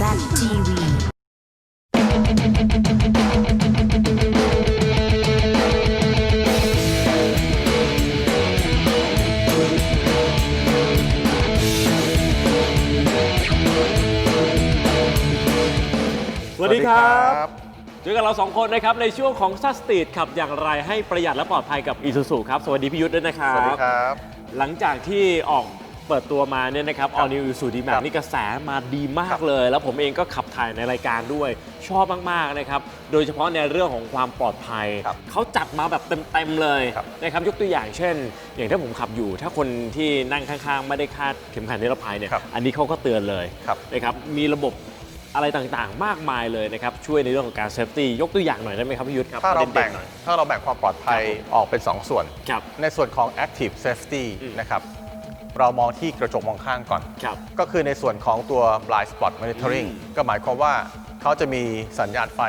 ZTV สวัสดีครับ เจอกับเราสองคนนะครับในช่วงของซัสตีดขับอย่างไรให้ประหยัดและปลอดภัยกับอีซูซูครับ สวัสดีพี่ยุทธด้วยนะครับ สวัสดีครับ หลังจากที่ออก เปิดตัวมาเนี่ยนะครับครั All บ New Isuzu D-Max ครับนี่กระแสมาดีมาครักบเลย แล้วผมเองก็ขับถ่ายในรายการด้วย ชอบมากๆนะครับ โดยเฉพาะในเรื่องของความปลอดภัยครับเขาจัดมาแบบเต็มๆเลยครับนะครับยกตัวอย่างเช่น อย่างถ้าผมขับอยู่ ถ้าคนที่นั่งข้างๆ ไม่ได้คาดเข็มขัดนิรภัยเนี่ยครับอันนี้เขาก็เตือนเลยครับนะครับมีระบบอะไรต่างๆ มากมายเลยนะครับ ช่วยในเรื่องของการเซฟตี้ยกตัวอย่างหน่อยได้ไหมครับพี่ยุทธครับถ้าเราประแบ่ด็งนๆหน่อยถ้าเราแบ่งความปลอดภัยครับผมออกเป็น 2 ส่วนครับในส่วนของ active safety อืมนะครับ เรามองที่กระจกมองข้างก่อน ครับ ก็คือในส่วนของตัว blind spot monitoring อืมก็หมายความว่าเขาจะมีสัญญาณไฟ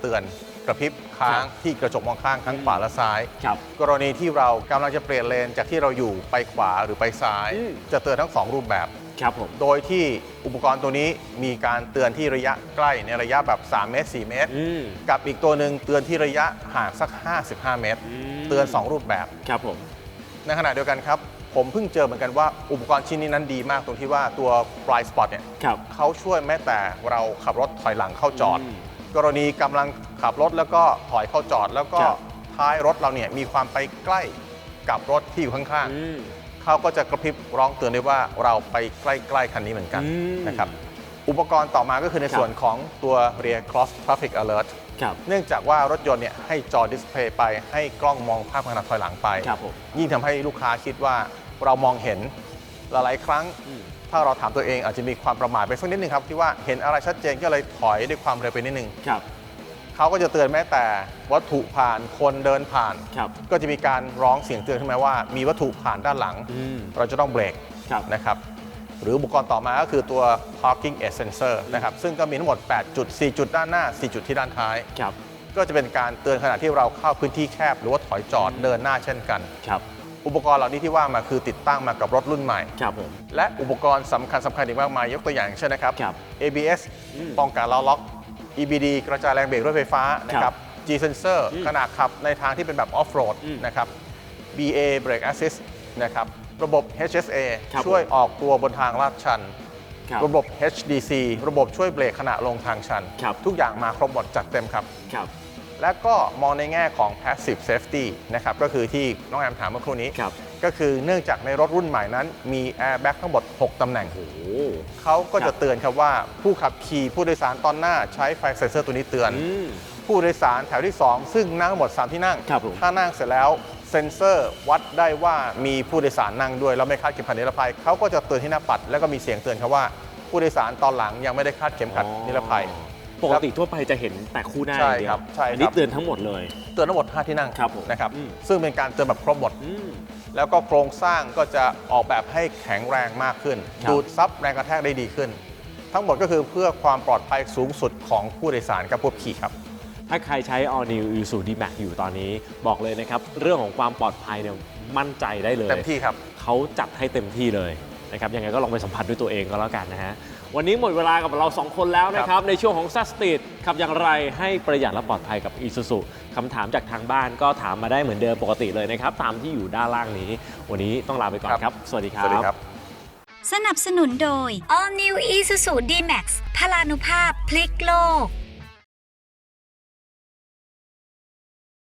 เตือนกระพริบค้างที่กระจกมองข้างทั้งขวาและซ้าย ครับ กรณีที่เรากำลังจะเปลี่ยนเลนจากที่เราอยู่ไปขวาหรือไปซ้าย อืม จะเตือนทั้งสองรูปแบบ ครับผม โดยที่อุปกรณ์ตัวนี้มีการเตือนที่ระยะใกล้ในระยะแบบ 3 เมตร 4 เมตร อืม กับอีกตัวหนึ่งเตือนที่ระยะห่างสัก 55 เมตร อืม เตือน 2 รูปแบบ ครับผม ในขณะเดียวกันครับ ผมเพิ่งเจอเหมือนกันว่าอุปกรณ์ชิ้นนี้นั้นดีมากตรงที่ว่าตัว blind spot เนี่ยครับ เขาช่วยแม้แต่เราขับรถถอยหลังเข้าจอด อืมกรณีกำลังขับรถแล้วก็ถอยเข้าจอด แล้วก็ครับ ท้ายรถเราเนี่ยมีความไปใกล้กับรถที่อยู่ข้างๆอืมเขาก็จะกระพริบร้องเตือนได้ว่าเราไปใกล้ๆคันนี้เหมือนกันอืมนะครับอุปกรณ์ต่อมาก็คือในครับ ส่วนของตัว rear cross traffic alert ครับ เนื่องจากว่ารถยนต์เนี่ยให้จอดิสเพลย์ไปให้กล้องมองภาพขณะถอยหลังไป ครับผม ยิ่งทำให้ลูกค้าคิดว่า เรามองเห็นหลายๆครั้งอืมถ้าเราถามตัวเองอาจจะมีความประมาทไปสักนิดนึงครับที่ว่าเห็นอะไรชัดเจนก็เลยถอยด้วยความเร็วไปนิดนึงครับเขาก็จะเตือนแม้แต่วัตถุผ่านคนเดินผ่าน ครับ ก็จะมีการร้องเสียงเตือนขึ้นมาว่ามีวัตถุผ่านด้านหลัง อืม เราจะต้องเบรกครับ นะครับ หรืออุปกรณ์ต่อมาก็คือตัว parking edge sensor นะครับ ซึ่งก็มีทั้งหมด 8 จุด 4 จุดด้านหน้า 4 จุดที่ด้านท้าย ครับก็จะเป็นการเตือนขณะที่เราเข้าพื้นที่แคบ หรือว่าถอยจอดเดินหน้าเช่นกัน ครับ อุปกรณ์เหล่านี้ที่ว่ามาคือติดตั้งมากับรถรุ่นใหม่ ครับผม และอุปกรณ์สำคัญสำคัญอีกมากมายยกตัวอย่างเช่นนะครับ ครับ ABS อืมป้องกันล้อล็อก EBD กระจายแรงเบรกด้วยไฟฟ้านะครับ G sensor อืมขณะขับในทางที่เป็นแบบ off road อืมนะครับ BA brake assist นะครับระบบ HSA ครับช่วยออกตัวบนทางลาดชัน ครับ ระบบ HDC ระบบช่วยเบรกขณะลงทางชัน ครับ ทุกอย่างมาครบหมดจัดเต็มครับ ครับ และก็มองในแง่ของ passive safety นะครับก็คือที่น้องแอมถามเมื่อครู่นี้ ครับ ก็คือเนื่องจากในรถรุ่นใหม่นั้นมี airbag ทั้งหมด 6 ตำแหน่ง โอ้เขาก็ครัจะบเตือนครับว่าผู้ขับขี่ผู้โดยสารตอนหน้าใช้ไฟเซนเซอร์ตัวนี้เตือน อืม ผู้โดยสารแถวที่ 2 ซึ่งนั่งทั้งหมด 3 ที่นั่ง ครับผม ถ้านั่งเสร็จแล้วเซ็นเซอร์วัดได้ว่ามีผู้โดยสารนั่งด้วย แล้วไม่คาดเข็มขัดนิรภัยเขาก็จะเตือนที่หน้าปัด แล้วก็มีเสียงเตือนครับว่าผู้โดยสารตอนหลังยังไม่ได้คาดเข็มขัดนิรภัย ปกติทั่วไปจะเห็นแต่คู่หน้าใช่อย่างเดียครัวบใช่ครับอันนี้เตือนทั้งหมดเลย เตือนทั้งหมด 5 ที่นั่งครับผมนะครับอืมซึ่งเป็นการเตือนแบบครบหมดอืมแล้วก็โครงสร้างก็จะออกแบบให้แข็งแรงมากขึ้นครับดูดซับแรงกระแทกได้ดีขึ้น ทั้งหมดก็คือเพื่อความปลอดภัยสูงสุดของผู้โดยสารกับผู้ขี่ครับถ้าใครใช้ All New Isuzu D-Max อยู่ตอนนี้บอกเลยนะครับ เรื่องของความปลอดภัยเนี่ยมั่นใจได้เลยเต็มที่ครับเขาจัดให้เต็มที่เลย นะครับยังไงก็ลองไปสัมผัสด้วยตัวเองก็แล้วกันนะฮะวันนี้หมดเวลากับเรา 2 คนแล้วนะครับ ในช่วงของ s ัสตีดขับอย่างไรให้ประหยัดและปลอดภัยกับ Isuzu คำถามจากทางบ้านก็ถามมาได้เหมือนเดิมปกติเลยนะครับ ตามที่อยู่ด้านล่างนี้ วันนี้ต้องลาไปก่อนครับ สวัสดีคสรับวัสดีครับ สนับสนุนโดย All New Isuzu D-Max พลานุภาพพลิกโลก